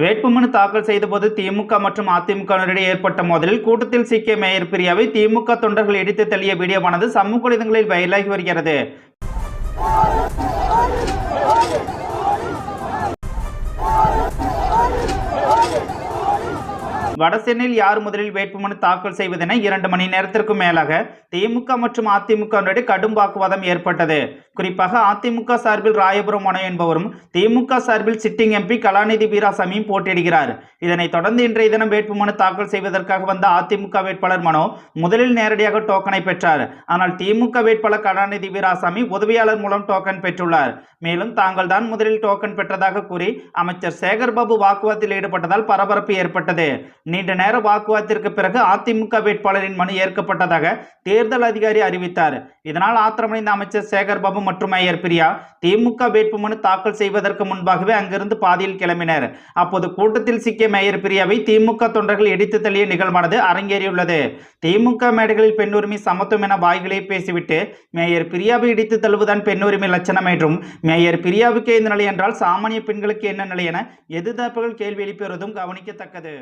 வேட்புமனு தாக்கல் செய்தபோது திமுக மற்றும் அதிமுகவினரிடையே ஏற்பட்ட மோதலில் கூட்டத்தில் சிக்கிய மேயர் பிரியாவை திமுக தொண்டர்கள் இடித்து தள்ளிய வீடியோவானது சமூக வலைதளங்களில் வைரலாகி வருகிறது. வடசென்னையில் யார் முதலில் வேட்புமனு தாக்கல் செய்வதென இரண்டு மணி நேரத்திற்கு மேலாக திமுக மற்றும் அதிமுக கடும் வாக்குவாதம் ஏற்பட்டது. குறிப்பாக அதிமுக சார்பில் ராயபுரம் மனோ என்பவரும் திமுக சார்பில் சிட்டிங் எம்பி கலாநிதி வீராசாமியும் போட்டியிடுகிறார். இதனைத் தொடர்ந்து இன்றைய தினம் வேட்புமனு தாக்கல் செய்வதற்காக வந்த அதிமுக வேட்பாளர் மனோ முதலில் நேரடியாக டோக்கனை பெற்றார். ஆனால் திமுக வேட்பாளர் கலாநிதி வீராசாமி உதவியாளர் மூலம் டோக்கன் பெற்றுள்ளார். மேலும் தாங்கள் தான் முதலில் டோக்கன் பெற்றதாக கூறி அமைச்சர் சேகர்பாபு வாக்குவாதத்தில் ஈடுபட்டதால் பரபரப்பு ஏற்பட்டது. நீண்ட நேர வாக்குவாதத்திற்கு பிறகு அதிமுக வேட்பாளரின் மனு ஏற்கப்பட்டதாக தேர்தல் அதிகாரி அறிவித்தார். இதனால் ஆத்திரமடைந்த அமைச்சர் சேகர்பாபு மற்றும் மேயர் பிரியா திமுக வேட்புமனு தாக்கல் செய்வதற்கு முன்பாகவே அங்கிருந்து பாதியில் கிளம்பினர். அப்போது கூட்டத்தில் சிக்கிய மேயர் பிரியாவை திமுக தொண்டர்கள் இடித்து தள்ளிய நிகழ்வானது அரங்கேறியுள்ளது. திமுக மேடைகளில் பெண்ணுரிமை சமத்துவம் என வாய்களே பேசிவிட்டு மேயர் பிரியாவை இடித்து தள்ளுவதுதான் பெண்ணுரிமை லட்சணம் என்றும் மேயர் பிரியாவுக்கே இந்த நிலை என்றால் சாமானிய பெண்களுக்கு என்ன நிலை என எதிர்த்தரப்புகள் கேள்வி எழுப்பி வருவதும் கவனிக்கத்தக்கது.